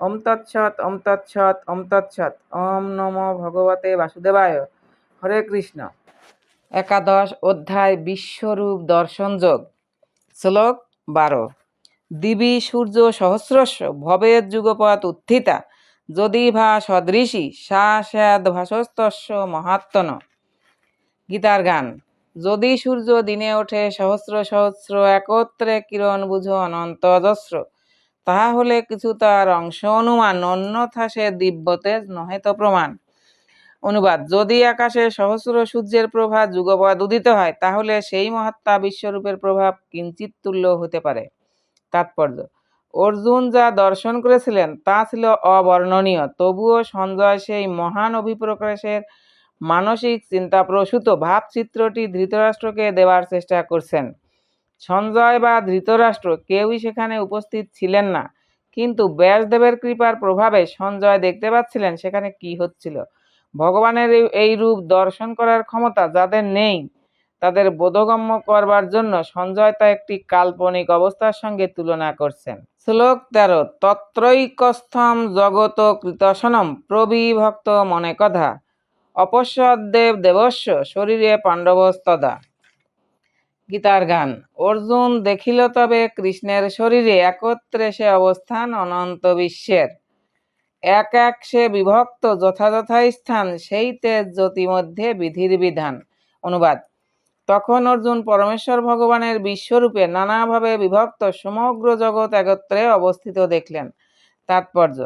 ওম তৎসৎ ওম তৎসৎ ওম তৎসৎ। ওম নমো ভগবতে বাসুদেবায়। হরে কৃষ্ণ। একাদশ অধ্যায় বিশ্বরূপ দর্শনযোগ শ্লোক বারো। দিবি সূর্য সহস্রস্য ভবেদ যুগপৎ উত্থিতা। যদি ভা সদৃশী, সা স্যাদ ভাসস্তস্য মহাত্মন গীতার গান। যদি সূর্য দিনে ওঠে সহস্র সহস্র, একত্রে কিরণ বুঝো অনন্ত অজস্র। তাহা হলে কিছু তার অংশ অনুমান, অন্যথা সে দিব্যতেজ নহে তো প্রমাণ। অনুবাদ, যদি আকাশে সহস্র সূর্যের প্রভা যুগপদ উদিত হয়, তাহলে সেই মহাত্মা বিশ্বরূপের প্রভাব কিঞ্চিত তুল্য হতে পারে। তাৎপর্য, অর্জুন যা দর্শন করেছিলেন, তা ছিল অবর্ণনীয়। তবুও সঞ্জয় সেই মহান অভিপ্রকাশের মানসিক চিন্তাপ্রসূত ভাবচিত্রটি ধৃতরাষ্ট্রকে দেওয়ার চেষ্টা করছেন। সঞ্জয় বা ধৃতরাষ্ট্র কেউই সেখানে উপস্থিত ছিলেন না। কিন্তু ব্যাসদেবের কৃপার প্রভাবে সঞ্জয় দেখতে পাচ্ছিলেন সেখানে কি হচ্ছিল। ভগবানের এই রূপ দর্শন করার ক্ষমতা যাদের নেই, তাদের বোধগম্য করবার জন্য সঞ্জয় তা একটি কাল্পনিক অবস্থার সঙ্গে তুলনা করছেন। শ্লোক তেরো তত্রৈকস্থম জগত কৃতসনম প্রবিভক্ত মনে কথা। অপশ্বদেব দেবস্য শরীরে পাণ্ডবস্তদা। গীতার গান। অর্জুন দেখিল তবে কৃষ্ণের শরীরে একত্রে সে অবস্থান অনন্ত বিশ্বের। এক এক সে বিভক্ত যথাযথ স্থান, সেই তেজ জ্যোতি মধ্যে বিধির বিধান। অনুবাদ। তখন অর্জুন পরমেশ্বর ভগবানের বিশ্বরূপে নানাভাবে বিভক্ত সমগ্র জগৎ একত্রে অবস্থিত দেখলেন। তাৎপর্য।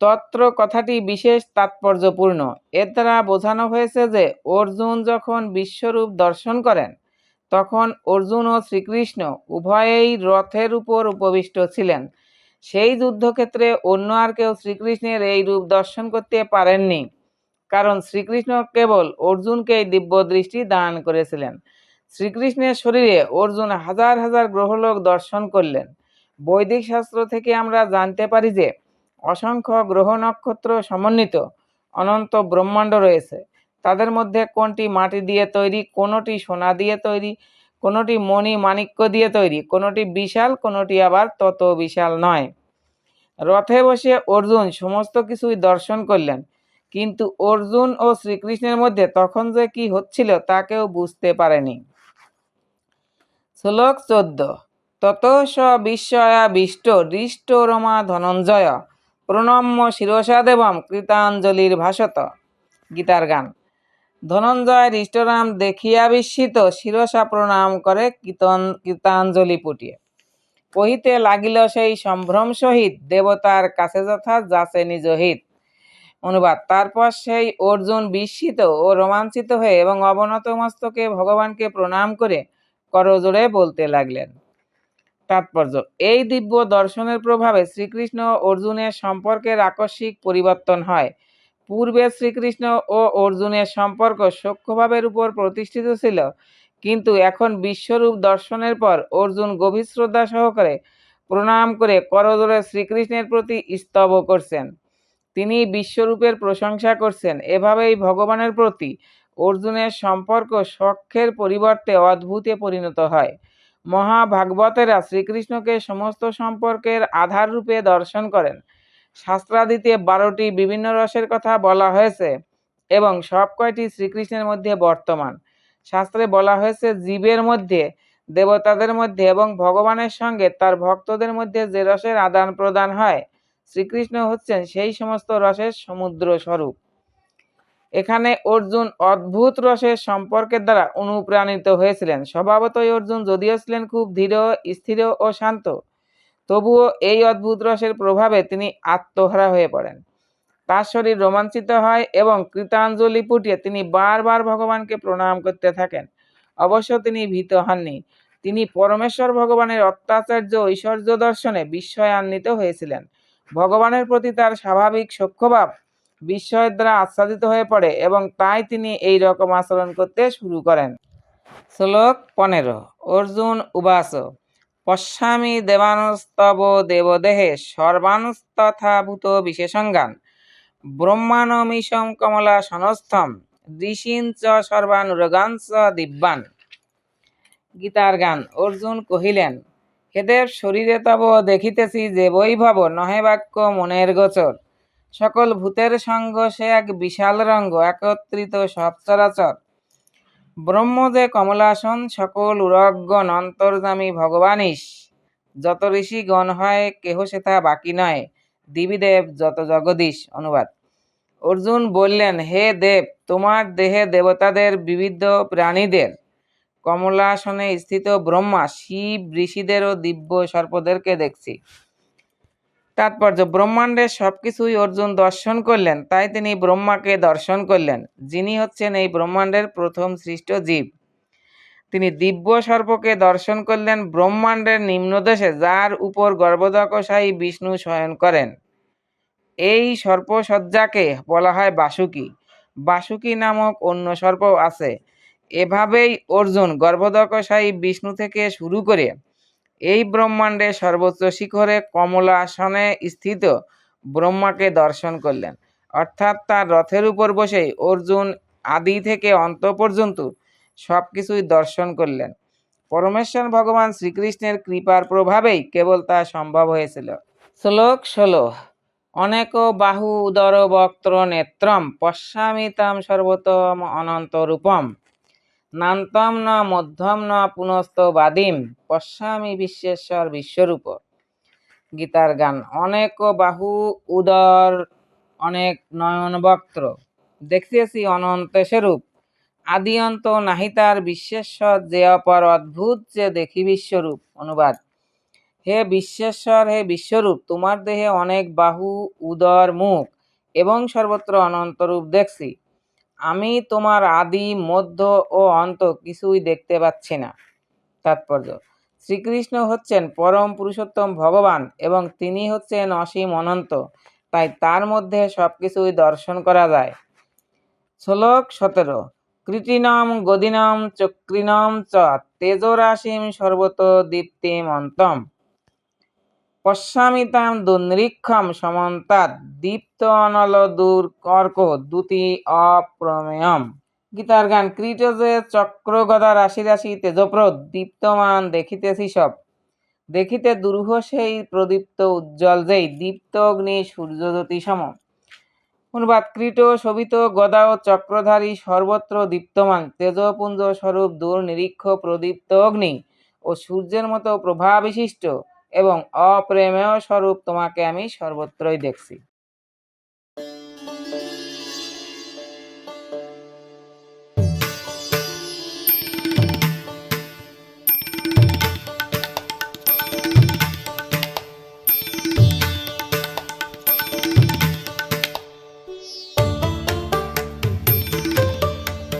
তত্র কথাটি বিশেষ তাৎপর্যপূর্ণ। এর দ্বারা বোঝানো হয়েছে যে অর্জুন যখন বিশ্বরূপ দর্শন করেন তখন অর্জুন ও শ্রীকৃষ্ণ উভয়েই রথের উপর উপবিষ্ট ছিলেন। সেই যুদ্ধক্ষেত্রে অন্য আর কেউ শ্রীকৃষ্ণের এই রূপ দর্শন করতে পারেননি, কারণ শ্রীকৃষ্ণ কেবল অর্জুনকেই দিব্য দৃষ্টি দান করেছিলেন। শ্রীকৃষ্ণের শরীরে অর্জুন হাজার হাজার গ্রহলোক দর্শন করলেন। বৈদিক শাস্ত্র থেকে আমরা জানতে পারি যে অসংখ্য গ্রহ নক্ষত্র সমন্বিত, অনন্ত ব্রহ্মাণ্ড রয়েছে। তাদের মধ্যে কোনটি মাটি দিয়ে তৈরি, কোনোটি সোনা দিয়ে তৈরি, কোনোটি মণি মাণিক্য দিয়ে তৈরি, কোনোটি বিশাল, কোনোটি আবার তত বিশাল নয়। রথে বসে অর্জুন সমস্ত কিছুই দর্শন করলেন, কিন্তু অর্জুন ও শ্রীকৃষ্ণের মধ্যে তখন যে কি হচ্ছিল তা কেউ বুঝতে পারেনি। শ্লোক চোদ্দ, তত স বিস্ময়াবিষ্ট হৃষ্ট রমা ধনঞ্জয়, প্রণম্য শিরসা দেবম কৃতাঞ্জলির ভাষত গীতার গান। ধনঞ্জয় হৃষ্টরাম দেখিয়া বিস্মিত, শিরসা প্রণাম করে কীর্তন, কীর্তাঞ্জলি পুটিয়ে কহিতে লাগিল সেই সম্ভ্রম সহিত, দেবতার কাছে যথা যাচে নিজ হিত। অনুবাদ, তারপর সেই অর্জুন বিস্মিত ও রোমাঞ্চিত হয়ে এবং অবনত মস্তকে ভগবানকে প্রণাম করে করজোড়ে বলতে লাগলেন। তাৎপর্য, এই দিব্য দর্শনের প্রভাবে শ্রীকৃষ্ণ অর্জুনের সম্পর্কের আকস্মিক পরিবর্তন হয়। পূর্বে শ্রীকৃষ্ণ ও অর্জুনের সম্পর্ক সূক্ষ্মভাবের উপর প্রতিষ্ঠিত ছিল, কিন্তু এখন বিশ্বরূপ দর্শনের পর অর্জুন গভীর শ্রদ্ধা সহকারে প্রণাম করে করজোড়ে শ্রীকৃষ্ণের প্রতি স্তব করছেন। তিনি বিশ্বরূপের প্রশংসা করছেন। এভাবেই ভগবানের প্রতি অর্জুনের সম্পর্ক সখ্যের পরিবর্তে অদ্ভুতে পরিণত হয়। মহাভাগবতেরা শ্রীকৃষ্ণকে সমস্ত সম্পর্কের আধার রূপে দর্শন করেন। শাস্ত্রাদিতে বারোটি বিভিন্ন রসের কথা বলা হয়েছে এবং সব কয়টি শ্রীকৃষ্ণের মধ্যে বর্তমান। শাস্ত্রে বলা হয়েছে, জীবের মধ্যে, দেবতাদের মধ্যে এবং ভগবানের সঙ্গে তার ভক্তদের মধ্যে যে রসের আদান প্রদান হয়, শ্রীকৃষ্ণ হচ্ছেন সেই সমস্ত রসের সমুদ্র স্বরূপ। এখানে অর্জুন অদ্ভুত রসের সম্পর্কের দ্বারা অনুপ্রাণিত হয়েছিলেন। স্বভাবতই অর্জুন যদিও ছিলেন খুব ধীর স্থির ও শান্ত তবুও এই অদ্ভুত রসের প্রভাবে তিনি আত্মহারা হয়ে পড়েন। তার শরীর রোমাঞ্চিত হয় এবং কৃতাঞ্জলি পুটিয়ে তিনি বারবার ভগবানকে প্রণাম করতে থাকেন। অবশ্য তিনি ভীত হননি। তিনি পরমেশ্বর ভগবানের অত্যাচার্য ঐশ্বর্য দর্শনে বিস্ময়ান্বিত হয়েছিলেন। ভগবানের প্রতি তার স্বাভাবিক সখ্যভাব বিস্ময়ের দ্বারা আচ্ছাদিত হয়ে পড়ে এবং তাই তিনি এই রকম আচরণ করতে শুরু করেন। শ্লোক পনেরো, অর্জুন উবাস পশ্যামি দেবানস্তব দেবদেহে সর্বানস্তথা ভূত বিশেষজ্ঞান ব্রহ্মাণমিশম কমলা সনস্থম ঋষিন চ সর্বানুরগাঞ্চ দিব্যান। গীতার গান, অর্জুন কহিলেন হেদেব শরীরে তব দেখিতেছি যে বৈভব নহে বাক্য মনের গোচর। সকল ভূতের সঙ্গ সে এক বিশাল রঙ্গ, একত্রিত সব চরাচর। ব্রহ্ম যে কমলাসন সকল উরগণ অন্তর্জামী ভগবানীশ। যত ঋষিগণ হয়, কেহ সেথা বাকি নয়। দিবিদেব যত জগদীশ, অনুবাদ। অর্জুন বললেন, হে দেব, তোমার দেহে দেবতাদের বিবিধ প্রাণীদের। কমলাসনে স্থিত ব্রহ্মা শিব ঋষিদের ও দিব্য সর্পদেরকে দেখছি। তাৎপর্য ব্রহ্মাণ্ডের সবকিছুই অর্জুন দর্শন করলেন, তাই তিনি ব্রহ্মাকে দর্শন করলেন। যিনি হচ্ছেন এই ব্রহ্মাণ্ডের প্রথম সৃষ্ট জীব। তিনি দিব্য সর্পকে দর্শন করলেন ব্রহ্মাণ্ডের নিম্নদেশে, যার উপর গর্ভদকশায়ী বিষ্ণু শয়ন করেন। এই সর্পসজ্জাকে বলা হয় বাসুকি। বাসুকি নামক অন্য সর্প আছে। এভাবেই অর্জুন গর্ভদকশায়ী বিষ্ণু থেকে শুরু করে এই ব্রহ্মাণ্ডে সর্বোচ্চ শিখরে কমলাসনে স্থিত ব্রহ্মাকে দর্শন করলেন। অর্থাৎ তার রথের উপর বসেই অর্জুন আদি থেকে অন্ত পর্যন্ত সব কিছুই দর্শন করলেন। পরমেশ্বর ভগবান শ্রীকৃষ্ণের কৃপার প্রভাবেই কেবল তা সম্ভব হয়েছিল। শ্লোক ষোলো, অনেক বাহু উদর বক্ত্র নেত্রম পশ্যামি তাম সর্বতম অনন্ত রূপম। নান্তম ন, মধ্যম ন, পুনস্ত বাদিম, পশ্যামি বিশ্বেশ্বর বিশ্বরূপ। গীতার গান, অনেক বাহু উদর, অনেক নয়ন বক্ত্র দেখিতেছি অনন্ত স্বরূপ আদি অন্ত নাহি তার বিশ্বেশ্বর, যে অপর অদ্ভুত যে দেখি বিশ্বরূপ। অনুবাদ, হে বিশ্বেশ্বর, হে বিশ্বরূপ, তোমার দেহে অনেক বাহু উদর মুখ, এবং সর্বত্র অনন্ত রূপ দেখছি। আমি তোমার আদি, মধ্য ও অন্ত কিছুই দেখতে পাচ্ছি না। তাৎপর্য। শ্রীকৃষ্ণ হচ্ছেন পরম পুরুষোত্তম ভগবান এবং তিনি হচ্ছেন অসীম অনন্ত। তাই তার মধ্যে সব কিছুই দর্শন করা যায়। শ্লোক সতেরো। কৃতিনম গদিনম চক্রিনম চ তেজরাশিম সর্বত দীপ্তিম অন্তম পশ্যামিতাম দুর্নিরীক্ষম সমন্তাৎ দীপ্ত অনল দূর কর্ক দ্যুতি অপ্রমেয়ম। গীতার গান ক্রীটজে চক্র গদা রাশি রাশি তেজপ্রদ, দীপ্তমান দেখিতেছি সব। দেখিতে দুরূহ সেই প্রদীপ্ত উজ্জ্বল যেই দীপ্ত অগ্নি সূর্যজ্যোতি সম। অনুবাদ কৃট শোভিত, গদা ও চক্রধারী সর্বত্র দীপ্তমান, তেজপুঞ্জ স্বরূপ দূর নিরীক্ষ প্রদীপ্ত অগ্নি ও সূর্যের মতো প্রভাবিশিষ্ট এবং অপ্রেমেয় স্বরূপ তোমাকে আমি সর্বত্রই দেখছি।